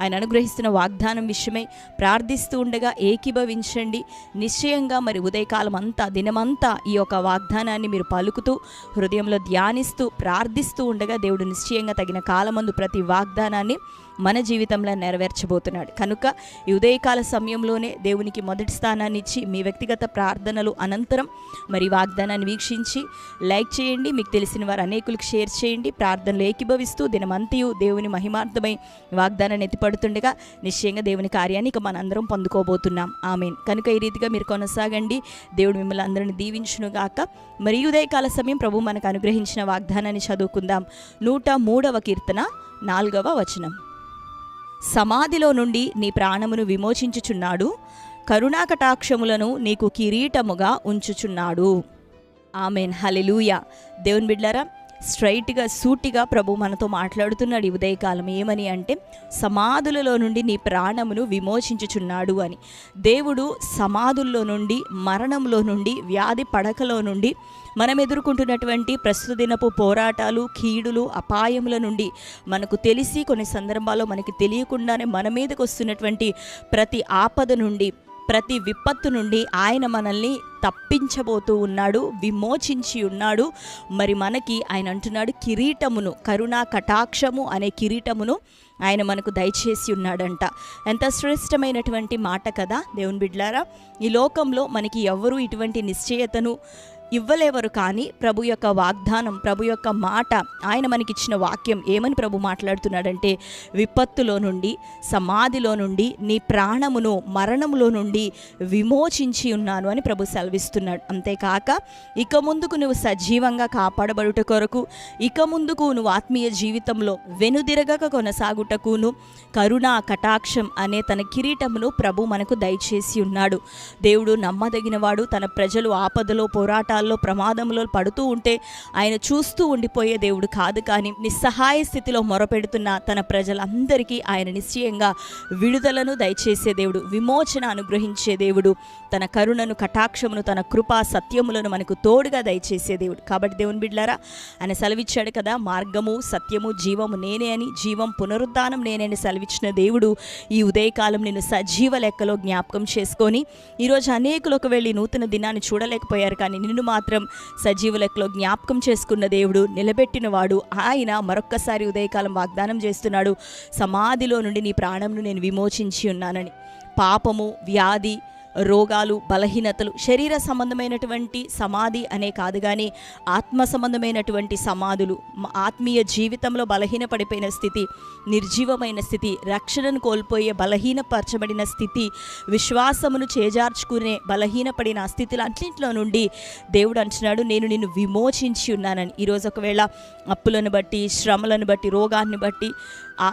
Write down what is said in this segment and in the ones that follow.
ఆయన అనుగ్రహిస్తున్న వాగ్దానం విషయమై ప్రార్థిస్తూ ఉండగా ఏకీభవించండి. నిశ్చయంగా మరి ఉదయకాలం అంతా దినమంతా ఈ యొక్క వాగ్దానాన్ని మీరు పలుకుతూ హృదయంలో ధ్యానిస్తూ ప్రార్థిస్తూ ఉండగా దేవుడు నిశ్చయంగా తగిన కాలమందు ప్రతి వాగ్దానాన్ని మన జీవితంలో నెరవేర్చబోతున్నాడు. కనుక ఈ ఉదయకాల సమయంలోనే దేవునికి మొదటి స్థానాన్ని ఇచ్చి మీ వ్యక్తిగత ప్రార్థనలు అనంతరం మరి వాగ్దానాన్ని వీక్షించి లైక్ చేయండి మీకు తెలిసిన వారు అనేకులకు షేర్ చేయండి ప్రార్థనలు ఏకీభవిస్తూ దినమంతయు దేవుని మహిమార్థమై వాగ్దానాన్ని ఎత్తిపడుతుండగా నిశ్చయంగా దేవుని కార్యాన్ని ఇక మనందరం పొందుకోబోతున్నాం. ఆమెన్. కనుక ఈ రీతిగా మీరు కొనసాగండి. దేవుడు మిమ్మల్ని అందరిని దీవించునుగాక. మరి ఉదయకాల సమయం ప్రభు మనకు అనుగ్రహించిన వాగ్దానాన్ని చదువుకుందాం. నూట మూడవ కీర్తన నాలుగవ వచనం. సమాధిలో నుండి నీ ప్రాణమును విమోచించుచున్నాడు. కరుణాకటాక్షములను నీకు కిరీటముగా ఉంచుచున్నాడు. ఆమెన్. హలెలూయ దేవుని బిడ్లరా స్ట్రైట్గా సూటిగా ప్రభు మనతో మాట్లాడుతున్నాడు ఈ ఉదయకాలం. ఏమని అంటే సమాధులలో నుండి నీ ప్రాణమును విమోచించుచున్నాడు అని. దేవుడు సమాధుల్లో నుండి మరణంలో నుండి వ్యాధి పడకలో నుండి మనం ఎదుర్కొంటున్నటువంటి ప్రస్తుత దినపు పోరాటాలు కీడులు అపాయముల నుండి మనకు తెలిసి కొన్ని సందర్భాల్లో మనకి తెలియకుండానే మన మీదకు వస్తున్నటువంటి ప్రతి ఆపద నుండి ప్రతి విపత్తు నుండి ఆయన మనల్ని తప్పించబోతూ ఉన్నాడు విమోచించి ఉన్నాడు. మరి మనకి ఆయన అంటున్నాడు కిరీటమును కరుణా కటాక్షము అనే కిరీటమును ఆయన మనకు దయచేసి ఉన్నాడంట. ఎంత శ్రేష్టమైనటువంటి మాట కదా దేవుని బిడ్లారా. ఈ లోకంలో మనకి ఎవరు ఇటువంటి నిశ్చయతను ఇవ్వలేవరు కానీ ప్రభు యొక్క వాగ్దానం ప్రభు యొక్క మాట ఆయన మనకిచ్చిన వాక్యం ఏమని ప్రభు మాట్లాడుతున్నాడంటే విపత్తులో నుండి సమాధిలో నుండి నీ ప్రాణమును మరణములో నుండి విమోచించి ఉన్నాను అని ప్రభు సెలవిస్తున్నాడు. అంతేకాక ఇక ముందుకు నువ్వు సజీవంగా కాపాడబడుట కొరకు ఇక ముందుకు నువ్వు ఆత్మీయ జీవితంలో వెనుదిరగక కొనసాగుటకును కరుణ కటాక్షం అనే తన కిరీటమును ప్రభు మనకు దయచేసి ఉన్నాడు. దేవుడు నమ్మదగినవాడు తన ప్రజలు ఆపదలో పోరాట పోరాటాల్లో ప్రమాదంలో పడుతూ ఉంటే ఆయన చూస్తూ ఉండిపోయే దేవుడు కాదు కానీ నిస్సహాయ స్థితిలో మొరపెడుతున్న తన ప్రజలందరికీ ఆయన నిశ్చయంగా విడుదలను దయచేసే దేవుడు విమోచన అనుగ్రహించే దేవుడు తన కరుణను కటాక్షమును తన కృపా సత్యములను మనకు తోడుగా దయచేసే దేవుడు. కాబట్టి దేవుని బిడ్లారా ఆయన సెలవిచ్చాడు కదా మార్గము సత్యము జీవము నేనే అని జీవం పునరుద్ధానం నేనే అని సెలవిచ్చిన దేవుడు ఈ ఉదయకాలం నిన్ను సజీవ లెక్కలో జ్ఞాపకం చేసుకొని ఈరోజు అనేకులు ఒకవేళ నూతన దినాన్ని చూడలేకపోయారు కానీ నిన్ను మాత్రం సజీవులకులో జ్ఞాపకం చేసుకున్న దేవుడు నిలబెట్టిన వాడు ఆయన మరొక్కసారి ఉదయకాలం వాగ్దానం చేస్తున్నాడు సమాధిలో నుండి నీ ప్రాణంను నేను విమోచించి ఉన్నానని. పాపము వ్యాధి రోగాలు బలహీనతలు శరీర సంబంధమైనటువంటి సమాధి అనే కాదు కానీ ఆత్మ సంబంధమైనటువంటి సమాధులు ఆత్మీయ జీవితంలో బలహీనపడిపోయిన స్థితి నిర్జీవమైన స్థితి రక్షణను కోల్పోయే బలహీనపరచబడిన స్థితి విశ్వాసమును చేజార్చుకునే బలహీనపడిన స్థితిలో అన్నింటిలో నుండి దేవుడు అంటున్నాడు నేను నిన్ను విమోచించి ఉన్నానని. ఈరోజు ఒకవేళ అప్పులను బట్టి శ్రమలను బట్టి రోగాన్ని బట్టి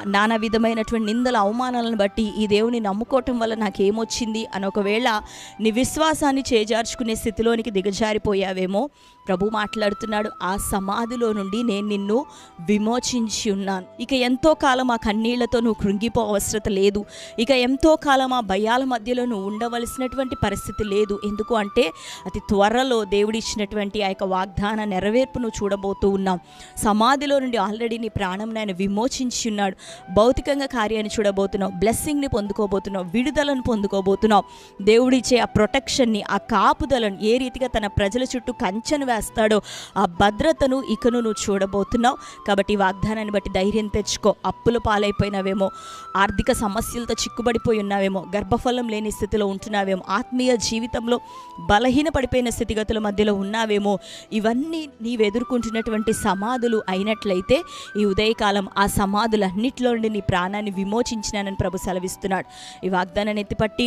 నానా విధమైనటువంటి నిందల అవమానాలను బట్టి ఈ దేవుని నమ్ముకోవటం వల్ల నాకేమొచ్చింది అని ఒకవేళ నీ విశ్వాసాన్ని చేజార్చుకునే స్థితిలోనికి దిగజారిపోయావేమో ప్రభు మాట్లాడుతున్నాడు. ఆ సమాధిలో నుండి నేను నిన్ను విమోచించి ఉన్నాను. ఇక ఎంతో కాలం ఆ కన్నీళ్ళతో నువ్వు కృంగిపో అవసరత లేదు. ఇక ఎంతో కాలం ఆ భయాల మధ్యలో నువ్వు ఉండవలసినటువంటి పరిస్థితి లేదు. ఎందుకు అంటే అతి త్వరలో దేవుడిచ్చినటువంటి ఆ యొక్క వాగ్దాన నెరవేర్పు నువ్వు చూడబోతూ ఉన్నావు సమాధిలో నుండి ఆల్రెడీ నీ ప్రాణం ఆయన విమోచించి ఉన్నాడు. భౌతికంగా కార్యాన్ని చూడబోతున్నావు. బ్లెస్సింగ్ని పొందుకోబోతున్నావు. విడుదలను పొందుకోబోతున్నావు. దేవుడిచ్చే ఆ ప్రొటెక్షన్ని ఆ కాపుదలను ఏ రీతిగా తన ప్రజల చుట్టూ కంచెను వేస్తాడో ఆ భద్రతను ఇకను నువ్వు చూడబోతున్నావు. కాబట్టి వాగ్దానాన్ని బట్టి ధైర్యం తెచ్చుకో. అప్పుల పాలైపోయినావేమో ఆర్థిక సమస్యలతో చిక్కుబడిపోయి ఉన్నావేమో గర్భఫలం లేని స్థితిలో ఉంటున్నావేమో ఆత్మీయ జీవితంలో బలహీన పడిపోయిన స్థితిగతుల మధ్యలో ఉన్నావేమో ఇవన్నీ నీవు ఎదుర్కొంటున్నటువంటి సమాధులు అయినట్లయితే ఈ ఉదయకాలం ఆ సమాధులన్నీ సమాధులన్నిటిలో నుండి నీ ప్రాణాన్ని విమోచించినానని ప్రభు సెలవిస్తున్నాడు. ఈ వాగ్దానాన్ని ఎత్తిపట్టి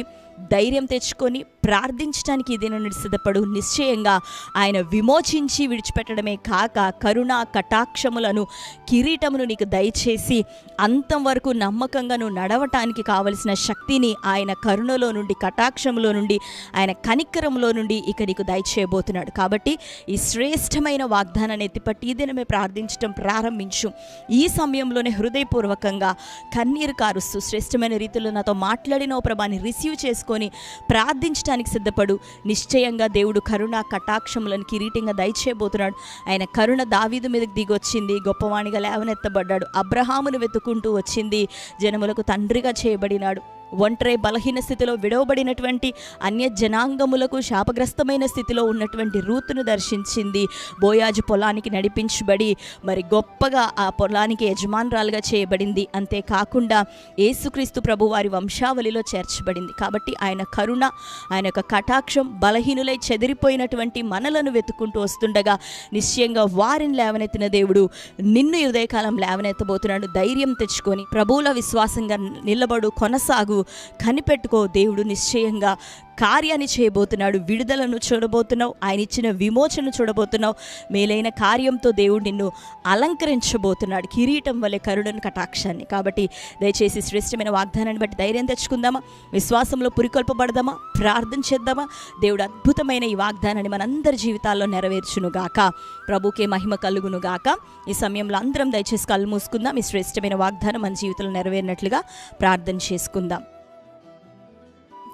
ధైర్యం తెచ్చుకొని ప్రార్థించడానికి ఇది సిద్ధపడు నిశ్చయంగా ఆయన విమోచించి విడిచిపెట్టడమే కాక కరుణ కటాక్షములను కిరీటమును నీకు దయచేసి అంతం వరకు నమ్మకంగా నువ్వు నడవటానికి కావలసిన శక్తిని ఆయన కరుణలో నుండి కటాక్షములో నుండి ఆయన కనికరంలో నుండి ఇక నీకు దయచేయబోతున్నాడు. కాబట్టి ఈ శ్రేష్టమైన వాగ్దానాన్ని ఎత్తిపట్టి ఈ దినమే ప్రార్థించడం ప్రారంభించు. ఈ సమయంలోనే హృదయపూర్వకంగా కన్నీరు కారుస్తూ శ్రేష్టమైన రీతిలో నాతో మాట్లాడిన ఓ ప్రభాని రిసీవ్ చేసుకొని ప్రార్థించడానికి సిద్ధపడు. నిశ్చయంగా దేవుడు కరుణ కటాక్షములను కిరీటంగా దయచేయబోతున్నాడు. ఆయన కరుణ దావీదు మీదకి దిగొచ్చింది. గొప్పవాణిగా లేవనెత్తబడ్డాడు. అబ్రహామును వెతుక్కుంటూ వచ్చింది. జనములకు తండ్రిగా చేయబడినాడు. ఒంటరి బలహీన స్థితిలో విడవబడినటువంటి అన్య జనాంగములకు శాపగ్రస్తమైన స్థితిలో ఉన్నటువంటి రూతును దర్శించింది. బోయాజు పొలానికి నడిపించబడి మరి గొప్పగా ఆ పొలానికి యజమానురాలుగా చేయబడింది. అంతేకాకుండా యేసుక్రీస్తు ప్రభు వారి వంశావళిలో చేర్చబడింది. కాబట్టి ఆయన కరుణ ఆయన యొక్క కటాక్షం బలహీనులై చెదిరిపోయినటువంటి మనలను వెతుక్కుంటూ వస్తుండగా నిశ్చయంగా వారిని లేవనెత్తిన దేవుడు నిన్ను ఉదయకాలం లేవనెత్తబోతున్నాడు. ధైర్యం తెచ్చుకొని ప్రభువుల విశ్వాసంగా నిలబడు కొనసాగు కనిపెట్టుకో దేవుడు నిశ్చయంగా. కార్యాన్ని చేయబోతున్నాడు విడుదలను చూడబోతున్నావు ఆయన ఇచ్చిన విమోచన చూడబోతున్నావు. మేలైన కార్యంతో దేవుడు నిన్ను అలంకరించబోతున్నాడు. కిరీటం వలె కరుడను కటాక్షాన్ని. కాబట్టి దయచేసి శ్రేష్టమైన వాగ్దానాన్ని బట్టి ధైర్యం తెచ్చుకుందామా? విశ్వాసంలో పురికొల్పబడదామా? ప్రార్థన చేద్దామా? దేవుడు అద్భుతమైన ఈ వాగ్దానాన్ని మనందరి జీవితాల్లో నెరవేర్చును గాక ప్రభుకే మహిమ కలుగును గాక ఈ సమయంలో అందరం దయచేసి కళ్ళు మూసుకుందాం. ఈ శ్రేష్టమైన వాగ్దానం మన జీవితంలో నెరవేరినట్లుగా ప్రార్థన చేసుకుందాం.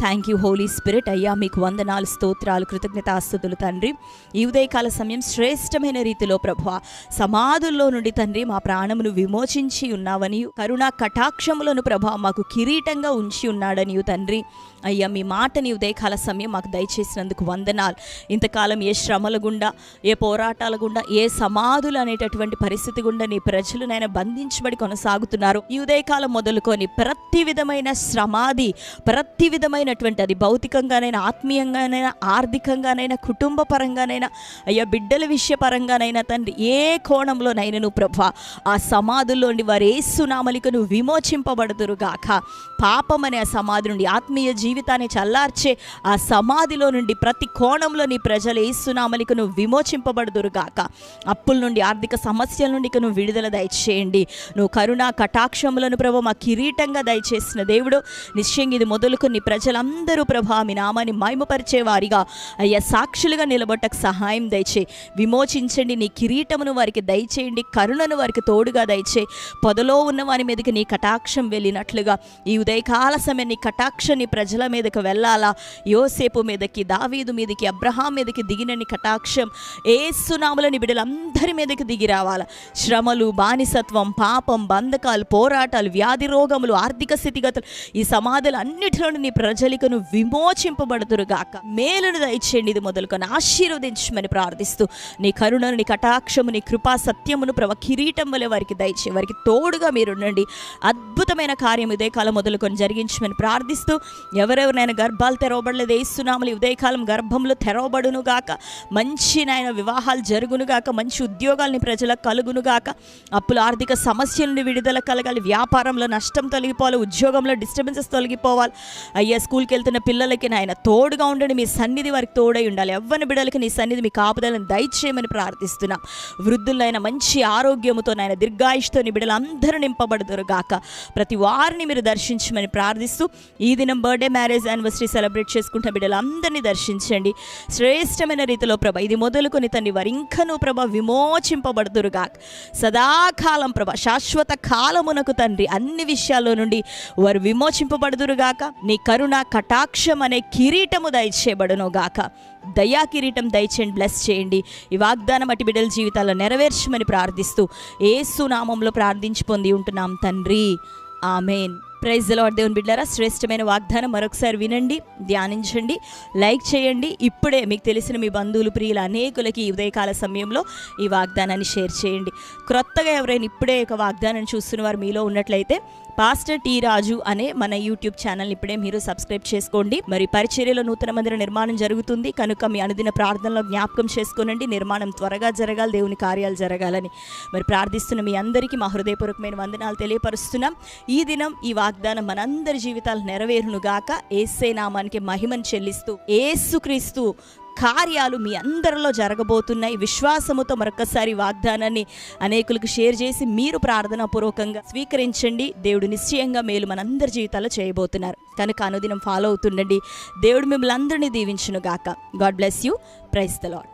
థ్యాంక్ యూ హోలీ స్పిరిట్ అయ్యా మీకు వందనాలు స్తోత్రాలు కృతజ్ఞతాస్తుతులు తండ్రి. ఈ ఉదయకాల సమయం శ్రేష్టమైన రీతిలో ప్రభు సమాధుల్లో నుండి తండ్రి మా ప్రాణమును విమోచించి ఉన్నావని కరుణా కటాక్షములను ప్రభా మాకు కిరీటంగా ఉంచి ఉన్నాడని తండ్రి. అయ్యా మీ మాటని ఉదయకాల సమయం మాకు దయచేసినందుకు వందనాలు. ఇంతకాలం ఏ శ్రమల గుండా ఏ పోరాటాల గుండా ఏ సమాధులు అనేటటువంటి పరిస్థితి గుండా నీ ప్రజలు బంధించబడి కొనసాగుతున్నారు. ఈ ఉదయకాలం మొదలుకొని ప్రతి విధమైన శ్రమాది ప్రతి విధమైన విధమైనటువంటి అది భౌతికంగానైనా ఆత్మీయంగానైనా ఆర్థికంగానైనా కుటుంబ పరంగానైనా అయ్యా బిడ్డల విషయ పరంగానైనా తండ్రి ఏ కోణంలోనైనా నువ్వు ప్రభా ఆ సమాధుల్లోని వారు ఏసునామలిక నువ్వు విమోచింపబడుదురు గాక. పాపం అనే ఆ సమాధి నుండి ఆత్మీయ జీవితాన్ని చల్లార్చే ఆ సమాధిలో నుండి ప్రతి కోణంలో నీ ప్రజలు ఏసునామలిక నువ్వు విమోచింపబడుదురు గాక. అప్పుల నుండి ఆర్థిక సమస్యల నుండి ఇక నువ్వు విడుదల దయచేయండి. నువ్వు కరుణా కటాక్షములను ప్రభు మా కిరీటంగా దయచేసిన దేవుడు నిశ్చయంగా ఇది మొదలుకొని అందరూ ప్రభా మీ నామాన్ని మైమపరిచే వారిగా. అయ్యా సాక్షులుగా నిలబట్టకు సహాయం దయచే. విమోచించండి నీ కిరీటమును వారికి దయచేయండి కరుణను వారికి తోడుగా దయచే. పొదలో ఉన్న వారి మీదకి నీ కటాక్షం వెళ్ళినట్లుగా. ఈ ఉదయకాల సమయం నీ కటాక్షం నీ ప్రజల మీదకి వెళ్ళాలా? యోసేపు మీదకి దావీదు మీదకి అబ్రహాం మీదకి దిగిన నీ కటాక్షం. ఏసునాముల నీ బిడ్డలందరి మీదకి దిగి రావాలా? శ్రమలు బానిసత్వం పాపం బంధకాలు పోరాటాలు వ్యాధి రోగములు ఆర్థిక స్థితిగతులు ఈ సమాధులు అన్నిటిలో నీ ప్రజ విమోచింపబడుతురు గాక మేలును దయచేయండి ఇది మొదలుకొని ఆశీర్వదించమని ప్రార్థిస్తూ నీ కరుణను నీ కటాక్షము నీ కృపా సత్యమును ప్రభ కిరీటం వలె వారికి దయచే వారికి తోడుగా మీరుండండి. అద్భుతమైన కార్యం ఉదయకాలం మొదలుకొని జరిగించమని ప్రార్థిస్తూ ఎవరెవరినైనా గర్భాలు తెరవబడలేదు వేస్తున్నాములు ఉదయకాలం గర్భంలో తెరవబడును గాక మంచి నాయన వివాహాలు జరుగును గాక మంచి ఉద్యోగాల్ని ప్రజలకు కలుగును గాక అప్పుల ఆర్థిక సమస్యలను విడుదల కలగాలి. వ్యాపారంలో నష్టం తొలగిపోవాలి. ఉద్యోగంలో డిస్టర్బెన్సెస్ తొలగిపోవాలి. అయ్యా స్కూల్కి వెళ్తున్న పిల్లలకి నాయన తోడుగా ఉండండి. మీ సన్నిధి వారికి తోడై ఉండాలి. ఎవ్వని బిడలకి నీ సన్నిధి మీ కాపుదలను దయచేయమని ప్రార్థిస్తున్నాం. వృద్ధులైన మంచి ఆరోగ్యముతో నాయన దీర్ఘాయుష్తో నీ బిడ్డలు నింపబడదురు నింపబడుదురు గాక. ప్రతి వారిని మీరు దర్శించమని ప్రార్థిస్తూ ఈ దినం బర్త్డే మ్యారేజ్ యానివర్సరీ సెలబ్రేట్ చేసుకుంటున్న బిడ్డలందరినీ దర్శించండి. శ్రేష్టమైన రీతిలో ప్రభ ఇది మొదలుకొని తండ్రి వారు ఇంకనూ ప్రభ విమోచింపబడుదురుగా సదాకాలం ప్రభ శాశ్వత కాలమునకు తండ్రి అన్ని విషయాల్లో నుండి వారు విమోచింపబడుదురుగాక నీ కరుణ కటాక్షం అనే కిరీటము దయచేయబడును గాక. దయా కిరీటం దయచేయండి బ్లెస్ చేయండి. ఈ వాగ్దానం అటు బిడ్డల జీవితాల్లో నెరవేర్చమని ప్రార్థిస్తూ ఏసునామంలో ప్రార్థించి పొంది ఉంటున్నాం తండ్రి. ఆమెన్. ప్రైజ్ లార్డ్ దేవుని బిడ్డారా శ్రేష్టమైన వాగ్దానం మరొకసారి వినండి ధ్యానించండి లైక్ చేయండి. ఇప్పుడే మీకు తెలిసిన మీ బంధువులు ప్రియుల అనేకులకి ఈ ఉదయకాల సమయంలో ఈ వాగ్దానాన్ని షేర్ చేయండి. క్రొత్తగా ఎవరైనా ఇప్పుడే ఒక వాగ్దానాన్ని చూస్తున్న వారు మీలో ఉన్నట్లయితే పాస్టర్ టీ రాజు అనే మన యూట్యూబ్ ఛానల్ ఇప్పుడే మీరు సబ్స్క్రైబ్ చేసుకోండి. మరి పరిచర్యలో నూతన మందిర నిర్మాణం జరుగుతుంది. కనుక మీ అనుదిన ప్రార్థనలో జ్ఞాపకం చేసుకోనండి. నిర్మాణం త్వరగా జరగాలి దేవుని కార్యాలు జరగాలని. మరి ప్రార్థిస్తున్న మీ అందరికీ మా హృదయపూర్వకమైన వందనాలు తెలియపరుస్తున్నాం. ఈ దినం ఈ వాగ్ వాగ్దానం మనందరి జీవితాలు నెరవేరును గాక ఏసే నామానికి మహిమను చెల్లిస్తూ ఏసుక్రీస్తు కార్యాలు మీ అందరిలో జరగబోతున్నాయి. విశ్వాసముతో మరొకసారి వాగ్దానాన్ని అనేకులకు షేర్ చేసి మీరు ప్రార్థన పూర్వకంగా స్వీకరించండి. దేవుడు నిశ్చయంగా మేలు మనందరి జీవితాల్లో చేయబోతున్నారు. కనుక అనుదినం ఫాలో అవుతుండండి. దేవుడు మిమ్మల్ని అందరినీ దీవించునుగాక. God bless you praise the Lord